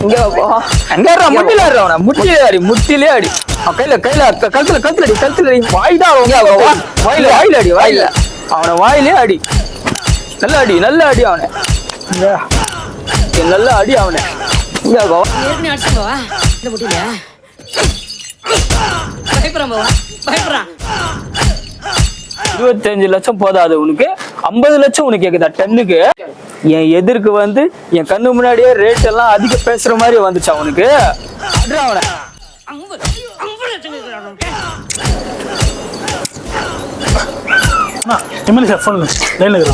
இங்க போ எங்க முட்டில ஆடுற அவன. முட்டிலே அடி முட்டிலே அடி. கையில கையில கழுத்துல கழுத்துல அடி கழுத்துல அடி. வாய்தான் அவன். வா. வாயில வாயில அடி வாயில. அவன வாயிலே அடி. நல்ல அடி நல்ல அடி அவனை. நல்ல அடி அவனை. இங்க இந்த முட்டில பயப்படுறான் பயப்படுறான். இருபத்தஞ்சு லட்சம் போதாது உனக்கு. ஐம்பது லட்சம் உனக்கு கேக்குதா டன்னுக்கு? என் எதிர்க்கு வந்து என் கண்ணு முன்னாடியே ரேட் எல்லாம் அதிக பேசுற மாதிரி வந்துச்சா உனக்கு? அவனை. எம்எல்ஏ சார் ஃபோன் லைனில்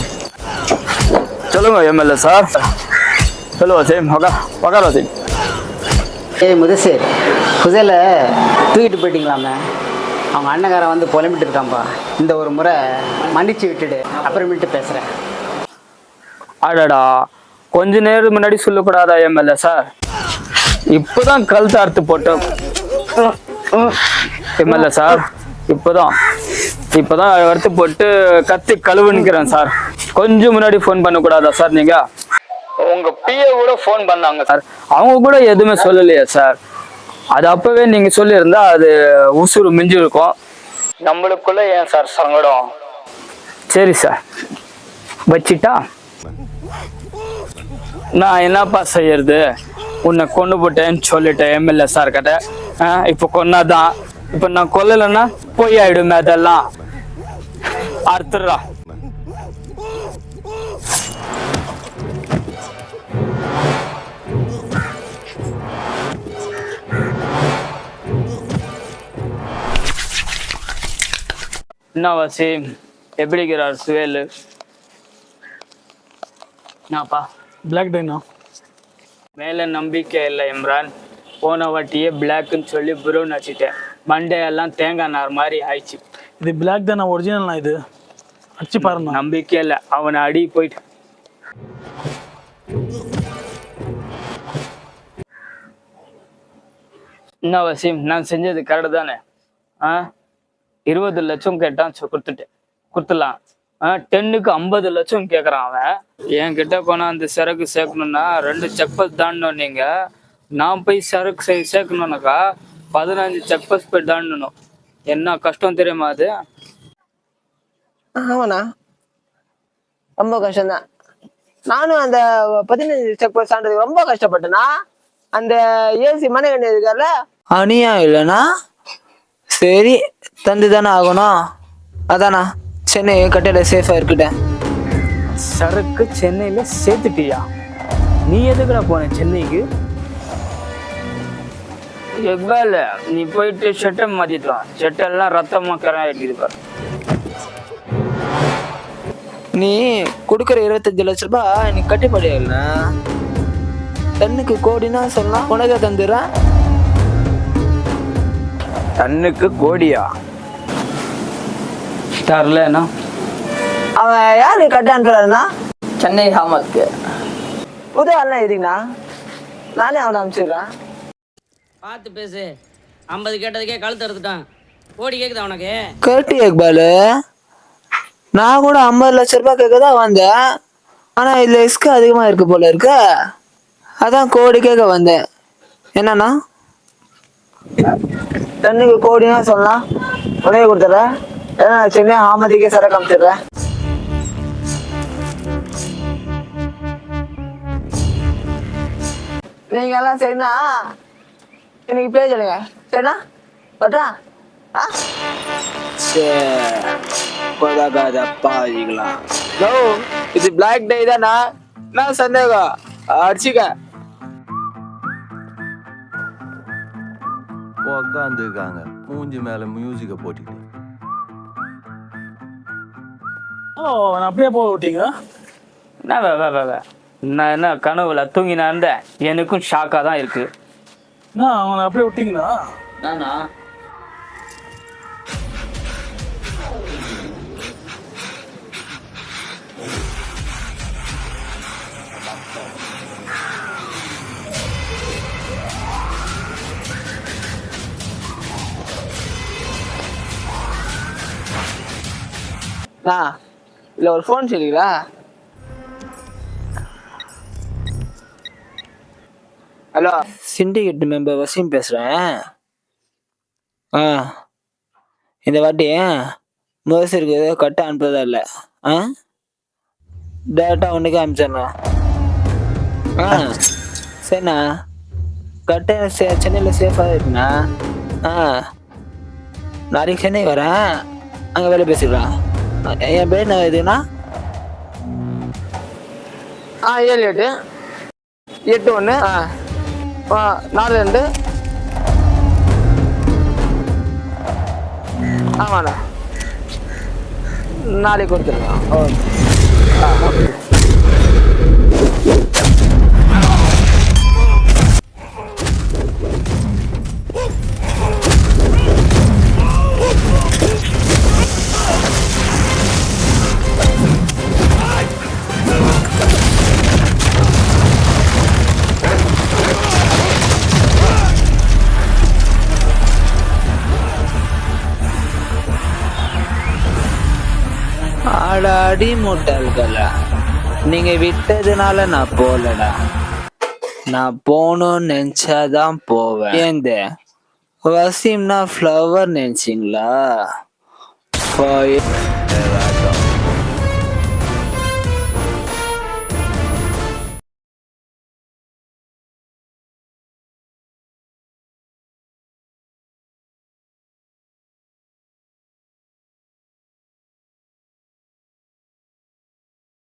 சொல்லுங்க எம்எல்ஏ சார். சொல்லுவா சேம் உக்கா உக்கார சேம். ஏய் முதுசேர் புதையில தூக்கிட்டு போயிட்டீங்களாமே? அவங்க அண்ணகாரன் வந்து புலம்பிட்டு இருக்கான்பா இந்த ஒரு முறை மன்னிச்சு விட்டுடு. அப்புறமேட்டு பேசுகிறேன் அடடா. கொஞ்ச நேரம் முன்னாடி சொல்லக்கூடாதா எம்எல்ஏ சார் இப்போதான் கழுத்து அறுத்து போட்டோம் எம்எல்ஏ சார் இப்போதான். இப்போதான் அறுத்து போட்டு கத்தி கழுவுன்னுக்கிறேன் சார் கொஞ்சம் முன்னாடி ஃபோன் பண்ணக்கூடாதா சார் நீங்க? உங்க பிஏ கூட ஃபோன் பண்ணாங்க சார் அவங்க கூட எதுவுமே சொல்லலையே சார் அது அப்பவே நீங்க சொல்லியிருந்தா அது உசுறு மிஞ்சி இருக்கும் நம்மளுக்குள்ள ஏன் சார் சங்கடம்? சரி சார். வச்சிட்டா? நான் என்னப்பா செய்யறது? உன்னை கொண்டு போட்டேன்னு சொல்லிட்டேன் எம்எல்ஏ சார் கிட்ட இப்போ கொன்னாதான். இப்போ நான் கொல்லலைன்னா பொய் ஆயிடுமே அதெல்லாம். அறுத்துடுறா. என்ன வசீம் எப்படிங்கிறார் சுவேலு? என்னப்பா பிளாக் டைனா மேல நம்பிக்கை இல்லை இம்ரான். போன வாட்டியே பிளாக்னு சொல்லி ப்ரௌன் வச்சுட்டேன் மண்டே எல்லாம் தேங்காய் நார் மாதிரி ஆயிடுச்சு. இது பிளாக் தானே ஒரிஜினல்ண்ணா இது? அடிச்சு பாருண்ணா. நம்பிக்கை இல்லை. அவனை அடி போயிட்டு. என்ன வசீம் நான் செஞ்சது கரெக்டு தானே? ஆ? இருபது லட்சம் கேட்டான் கொடுத்துட்டேன் கொடுத்துடலாம். ஆ டென்னுக்கு ஐம்பது லட்சம் கேட்குறான் அவன். என்கிட்ட கொண்டா அந்த சரக்கு சேர்க்கணும்னா ரெண்டு செக் பஸ் தாண்டணும் நீங்க. நான் போய் சரக்கு சேர்க்கணும்னாக்கா பதினஞ்சு செக் பஸ் போய் தாண்டணும். என்ன கஷ்டம் தெரியுமா அது? ஆமாண்ணா. ரொம்ப கஷ்டம்தான். நானும் அந்த பதினஞ்சு செக் போஸ்ட் தாண்டதுக்கு ரொம்ப கஷ்டப்பட்டேனா அந்த ஏசி மனைகண்டி இருக்கார்ல அனியா இல்லைண்ணா. சரி தந்து தானே ஆகணும் அதாண்ணா சென்னை கட்டையில சேஃபா இருக்கட்டேன் சரக்கு சென்னையில சேர்த்துட்டியா? நீ எதுக்குடா போன சென்னைக்கு? எவ்வால? நீ போயிட்டு ஷெட்டை மாத்திக்கலாம் ஷெட்டெல்லாம் ரத்தமா கராயிட்டு பாரு. நீ கொடுக்குற இருபத்தஞ்சு லட்ச ரூபாய் நீ கட்டுப்படியாகல டன்னுக்கு கோடினா சொல்லலாம் உனக்கே தந்துடுறேன். டன்னுக்கு கோடியா? தரலனா அவன் யாரு கட்ட அனுப்புறாருண்ணா சென்னை ஹாமத்க்கு புது ஆள்லாம் எதுக்குண்ணா? நானே அவனை அனுப்பிச்சிடுறேன். பார்த்து பேசு. ஐம்பது கேட்டதுக்கே கழுத்து அறுத்துட்டான். கோடி கேக்குதா உனக்கு? கேட்டு இக்பாலு நான் கூட ஐம்பது லட்ச ரூபாய் கேட்க தான் வந்தேன். ஆனால் இதில் ரிஸ்க் அதிகமாக இருக்கு போல இருக்கு. அதான் கோடி கேட்க வந்தேன். என்னண்ணா? டன்னுக்கு கோடினா சொல்லலாம் உடனே கொடுத்துட்றேன் ஏன்னா நான் சென்னை ஆமதிக்கே சரக்கு அனுப்பிச்சிடுறேன் நீங்க எல்லாம் சரிண்ணா இன்னைக்கு பேர் சொல்லுங்க. சரிண்ணா பட்டா? ஆ? பாதிக்கலாம் நோ இது பிளாக் டே தானா? நான் சந்தேகம்? அடிச்சுக்க. உக்காந்துருக்காங்க. மூஞ்சி மேல மியூசிக்கை போட்டுக்கிட்டு. ஓ நான் அப்படியே போக விட்டீங்க என்ன வே, வே, வே, வே. நான் என்ன கனவுல தூங்கி நான் இருந்தேன். எனக்கும் ஷாக்கா தான் இருக்கு. என்ன அவனை அப்படியே விட்டீங்களா? நானா? நான் இல்ல ஒரு ஃபோன் சொல்லிக்கிறா ஹலோ. சிண்டிகேட் மெம்பர் வசீம் பேசுகிறேன் ஆ. இந்த வாட்டி முரசருக்கு கட்ட அனுப்புறதா இல்லை. ஆ? டேரெக்டாக ஒன்றுக்கே அனுப்பிச்சிடணும் ஆ. சரிண்ணா. கட்ட சே சென்னையில் சேஃபாக இருக்குண்ணா. ஆ. நாளைக்கு சென்னை வரேன். அங்கே வேலை பேசிக்கலாம். என் பேர் என்ன எதுண்ணா ஆ ஏழு எட்டு. எட்டு ஒன்று ஆ. நாலு ரெண்டு. ஆமாண்ணா. நாளைக்கு கொடுத்துருங்க ஓகே. ஆ ஓகே. ஆட அடி முட்டாள்களா நீங்க விட்டதுனால நான் போலடா. நான் போகணும்னு நினைச்சாதான் போவேன். ஏந்த வசீம்னா ஃப்ளவர் நினைச்சிங்களா?